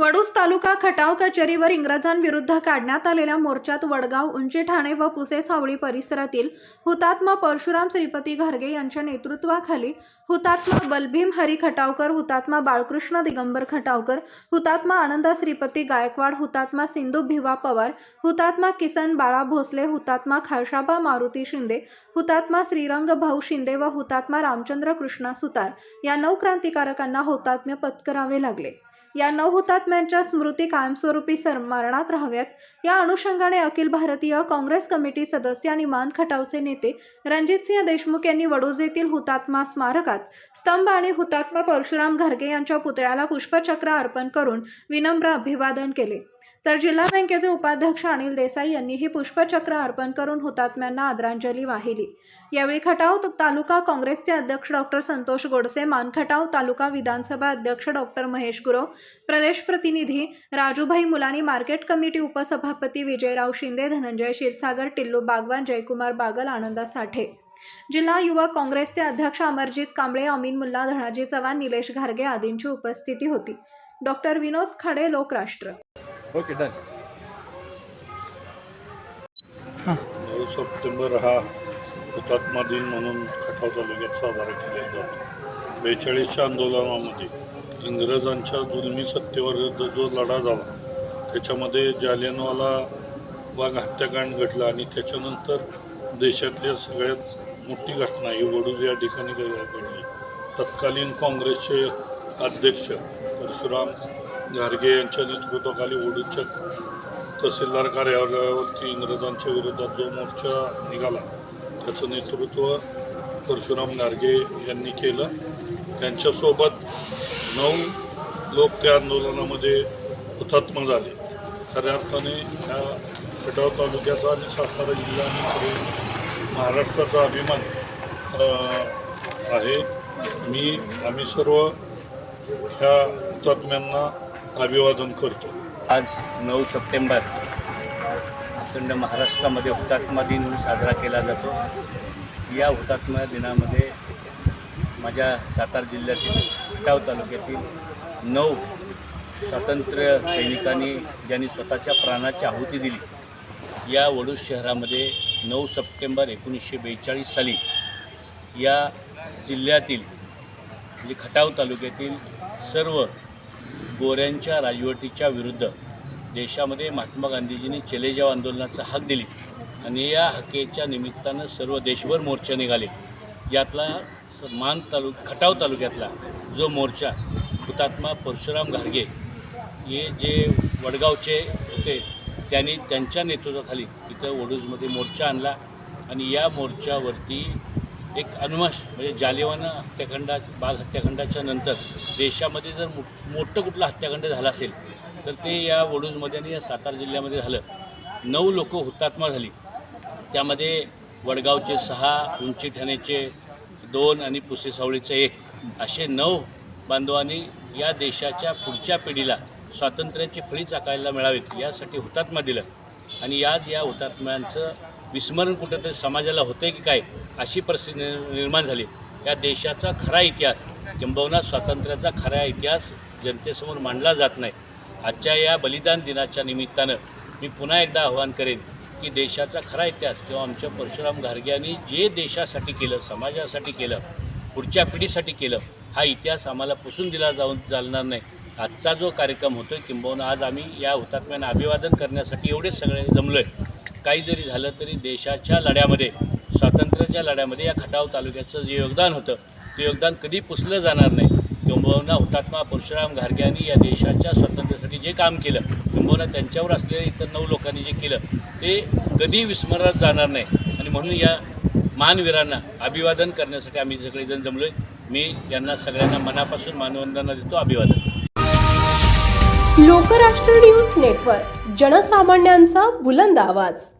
वडूस तालुका खटाव कचेरीवर इंग्रजांविरुद्ध काढण्यात आलेल्या मोर्चात वडगाव उंचे ठाणे व पुसे सावळी परिसरातील हुतात्मा परशुराम श्रीपती घारगे यांच्या नेतृत्वाखाली हुतात्मा बलभीम हरी खटावकर हुतात्मा बाळकृष्ण दिगंबर खटावकर हुतात्मा आनंद श्रीपती गायकवाड हुतात्मा सिंधू भिवा पवार हुतात्मा किसन बाळा भोसले हुतात्मा खालशाबा मारुती शिंदे हुतात्मा श्रीरंग भाऊ शिंदे व हुतात्मा रामचंद्र कृष्णा सुतार या नऊ क्रांतिकारकांना हुतात्म्य पत्करावे लागले. या नऊ हुतात्म्यांच्या स्मृती कायमस्वरूपी स्मरणात राहाव्यात. या अनुषंगाने अखिल भारतीय काँग्रेस कमिटी सदस्य आणि मान खटावचे नेते रणजितसिंह देशमुख यांनी वडोज येथील हुतात्मा स्मारकात स्तंभ आणि हुतात्मा परशुराम घारगे यांच्या पुतळ्याला पुष्पचक्र अर्पण करून विनम्र अभिवादन केले. तर जिल्हा बँकेचे उपाध्यक्ष अनिल देसाई यांनीही पुष्पचक्र अर्पण करून हुतात्म्यांना आदरांजली वाहिली. यावेळी खटाव तालुका काँग्रेसचे अध्यक्ष डॉक्टर संतोष गोडसे मानखटाव तालुका विधानसभा अध्यक्ष डॉक्टर महेश गुरव प्रदेश प्रतिनिधी राजूभाई मुलानी मार्केट कमिटी उपसभापती विजयराव शिंदे धनंजय क्षीरसागर टिल्लू बागवान जयकुमार बागल आनंदा साठे. जिल्हा युवा काँग्रेसचे अध्यक्ष अमरजित कांबळे अमीन मुल्ला धनाजी चव्हाण निलेश घारगे आदींची उपस्थिती होती. Doctor Vinod Khade Lokrashtra. Okay done नऊ सप्टेंबर हा हुतात्मा दिन म्हणून खटाव तालुक्यात साजरा केला जातो. बेचाळीसच्या आंदोलनामध्ये इंग्रजांच्या जुलमी सत्तेविरुद्ध जो लढा झाला त्याच्यामध्ये जालियनवाला बाग हत्याकांड घडलं आणि त्याच्यानंतर देशातल्या सगळ्यात मोठी घटना ही वडूज या ठिकाणी घडली. तत्कालीन काँग्रेसचे अध्यक्ष परशुराम घारगे यांच्या नेतृत्वाखाली वडूजच्या तहसीलदार कार्यालयावरती इंग्रजांच्या विरोधात जो मोर्चा निघाला त्याचं नेतृत्व परशुराम गारगे यांनी केलं. त्यांच्यासोबत नऊ लोक त्या आंदोलनामध्ये हुतात्मा झाले. खऱ्या अर्थाने ह्या खटाव तालुक्याचा आणि सातारा जिल्हा आणि खरे महाराष्ट्राचा अभिमान आहे. मी आम्ही सर्व ह्या हुतात्म्यांना अभिवादन करतो. आज नऊ सप्टेंबर अखंड महाराष्ट्रामध्ये हुतात्मा दिन साजरा केला जातो. या हुतात्मा दिनामध्ये माझ्या सातारा जिल्ह्यातील खटाव तालुक्यातील नऊ स्वातंत्र्य सैनिकांनी ज्यांनी स्वतःच्या प्राणाची आहुती दिली या वडूज शहरामध्ये नऊ सप्टेंबर एकोणीसशे बेचाळीस साली या जिल्ह्यातील म्हणजे खटाव तालुक्यातील सर्व गोऱ्यांच्या राजवटीच्या विरुद्ध देशामध्ये महात्मा गांधीजींनी चलेजाव आंदोलनाचा हाक दिली. आणि या हकेच्या निमित्तानं सर्व देशभर मोर्चा निघाले. यातला स- मान तालुक खटाव तालुक्यातला जो मोर्चा हुतात्मा परशुराम घारगे हे जे वडगावचे होते त्यांनी त्यांच्या नेतृत्वाखाली इथं ओडूजमध्ये मोर्चा आणला. आणि या मोर्चावरती एक अनुमाश म्हणजे जालिवाना हत्याकांडा बाल हत्याकांडाच्या नंतर देशामध्ये जर मो मोठं कुठलं हत्याकांड झालं असेल तर ते या वडूजमध्ये आणि या सातारा जिल्ह्यामध्ये झालं. नऊ लोक हुतात्मा झाली. त्यामध्ये वडगावचे सहा उंची ठाण्याचे दोन आणि पुसेसावळीचे एक. असे नऊ बांधवांनी या देशाच्या पुढच्या पिढीला स्वातंत्र्याची फळी चाकायला मिळावीत यासाठी हुतात्मा दिलं. आणि आज या हुतात्म्यांचं विस्मरण कुठंतरी समाजाला होतं आहे की काय? अशी परिस्थिती निर्माण झाली. या देशाचा खरा इतिहास किंबहुना स्वातंत्र्याचा खरा इतिहास जनतेसमोर मांडला जात नाही. आजच्या या बलिदान दिनाच्या निमित्तानं मी पुन्हा एकदा आवाहन करेन की देशाचा खरा इतिहास किंवा आमच्या परशुराम घारग्यांनी जे देशासाठी केलं समाजासाठी केलं पुढच्या पिढीसाठी केलं हा इतिहास आम्हाला पुसून दिला जाऊन चालणार नाही. आजचा जो कार्यक्रम होतो आहे किंबहुना आज आम्ही या हुतात्म्यांना अभिवादन करण्यासाठी एवढेच सगळे जमलो आहे काही जरी झालं तरी देशाच्या लढ्यामध्ये लढ्यामध्ये तालुक्याचं जे योगदान होतं ते योगदान कधी पुसलं जाणार नाही. किंबहुना हुतात्मा परशुराम घारग्यांनी या देशाच्या स्वातंत्र्यासाठी जे काम केलं किंबहुना त्यांच्यावर असलेल्या इतर नऊ लोकांनी जे केलं ते कधी विस्मरणात जाणार नाही. आणि म्हणून या मानवीरांना अभिवादन करण्यासाठी आम्ही सगळेजण जमलो आहे मी यांना सगळ्यांना मनापासून मानवंदना देतो अभिवादन. लोकराष्ट्र न्यूज नेटवर्क जनसामान्यांचा बुलंद आवाज.